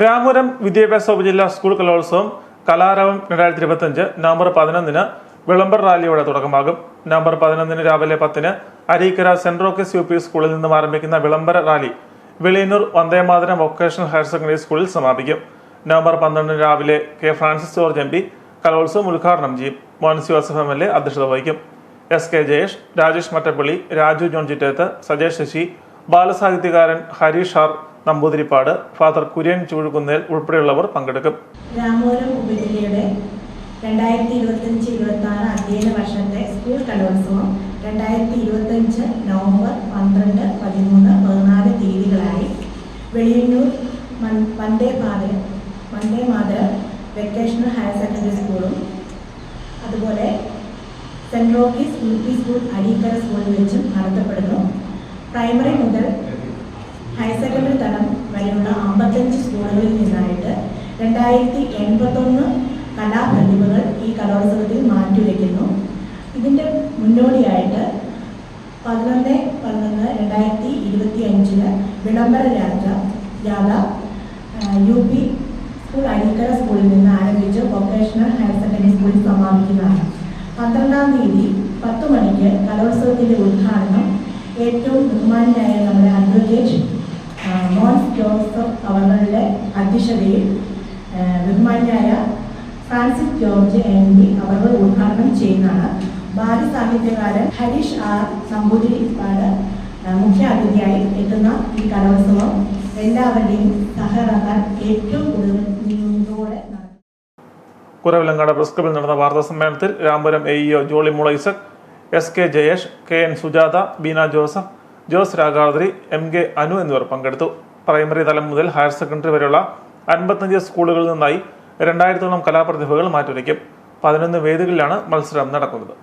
രാമപുരം വിദ്യാഭ്യാസ ഉപജില്ലാ സ്കൂൾ കലോത്സവം കലാരവം രണ്ടായിരത്തി ഇരുപത്തിയഞ്ച് നവംബർ പതിനൊന്നിന് വിളംബർ റാലിയോടെ തുടക്കമാകും. നവംബർ പതിനൊന്നിന് രാവിലെ പത്തിന് Areekkara central Rockus U P സ്കൂളിൽ നിന്നും ആരംഭിക്കുന്ന വിളംബര rally Veliyannoor Vandemataram vocational higher secondary സ്കൂളിൽ സമാപിക്കും. നവംബർ പന്ത്രണ്ടിന് രാവിലെ K Francis George M P കലോത്സവം ഉദ്ഘാടനം ചെയ്യും. Mons Yoseph M L A അധ്യക്ഷത വഹിക്കും. S K Jayesh Rajesh Mattappally Raju John Chittethu Sajesh Sasi ബാലസാഹിത്യകാരൻ Harish R Namboothiripad father Kurian ചൂഴുകുന്നേൽ ഉൾപ്പെടെയുള്ളവർ പങ്കെടുക്കും. രാമപുരം ഉപജില്ലയുടെ രണ്ടായിരത്തി ഇരുപത്തിയഞ്ച് ഇരുപത്തി ആറ് അധ്യയന വർഷത്തെ സ്കൂൾ കലോത്സവം രണ്ടായിരത്തി ഇരുപത്തിയഞ്ച് നവംബർ പന്ത്രണ്ട് പതിമൂന്ന് പതിനാല് തീയതികളായി Veliyannoor Vande Mataram Vande Mataram vocational higher secondary സ്കൂളും അതുപോലെ saint Rocky's U P school Areekkara സ്കൂളിൽ വെച്ചും നടത്തപ്പെടുന്നു. പ്രൈമറി മുതൽ ഹയർ സെക്കൻഡറി തലം വരെയുള്ള അമ്പത്തഞ്ച് സ്കൂളുകളിൽ നിന്നായിട്ട് രണ്ടായിരത്തി എൺപത്തൊന്ന് കലാപ്രതിഭകൾ ഈ കലോത്സവത്തിൽ മാറ്റിവെക്കുന്നു. ഇതിന്റെ മുന്നോടിയായിട്ട് പതിനൊന്ന് പതിനൊന്ന് രണ്ടായിരത്തി ഇരുപത്തി അഞ്ചിന് വിളംബര രാജ ജാഥ യു പി സ്കൂൾ അരിക്കര സ്കൂളിൽ നിന്ന് ആരംഭിച്ച് വൊക്കേഷണൽ ഹയർ സെക്കൻഡറി സ്കൂളിൽ സമാപിക്കുന്നതാണ്. പന്ത്രണ്ടാം തീയതി പത്ത് മണിക്ക് കലോത്സവത്തിന്റെ ഉദ്ഘാടനം ഏറ്റവും ബഹുമാനായ നമ്മുടെ അഡ്വക്കേറ്റ് ആ, മോൻസ് ജോസഫ് അവരുടെ അധ്യക്ഷതയിൽ ബഹുമാനിയായ ബഹുമാനായ ഫ്രാൻസിസ് ജോർജ് എം പി അവർ ഉദ്ഘാടനം ചെയ്യുന്നതാണ്. ഭാരത സാഹിത്യകാരൻ ഹരീഷ് ആർ സമ്പൂതിരി ആ, മുഖ്യ അതിഥിയായി എത്തുന്ന ഈ കലോത്സവം എല്ലാവരുടെയും സഹകരണത്താൽ ഏറ്റവും കൂടുതൽ നിയമങ്ങളോടെ കുറവിലങ്ങാട് പ്രസ് ക്ലബിൽ നടന്ന വാർത്താ സമ്മേളനത്തിൽ Ramapuram A EO Jolly മുളൈസക് S K Jayesh K N Sujatha Beena Joseph Jose Ragadri M K Anu എന്നിവർ പങ്കെടുത്തു. പ്രൈമറി തലം മുതൽ ഹയർ സെക്കൻഡറി വരെയുള്ള അൻപത്തഞ്ച് സ്കൂളുകളിൽ നിന്നായി രണ്ടായിരത്തോളം കലാപ്രതിഭകൾ മാറ്റുരയ്ക്കും. പതിനൊന്ന് വേദികളിലാണ് മത്സരം നടക്കുന്നത്.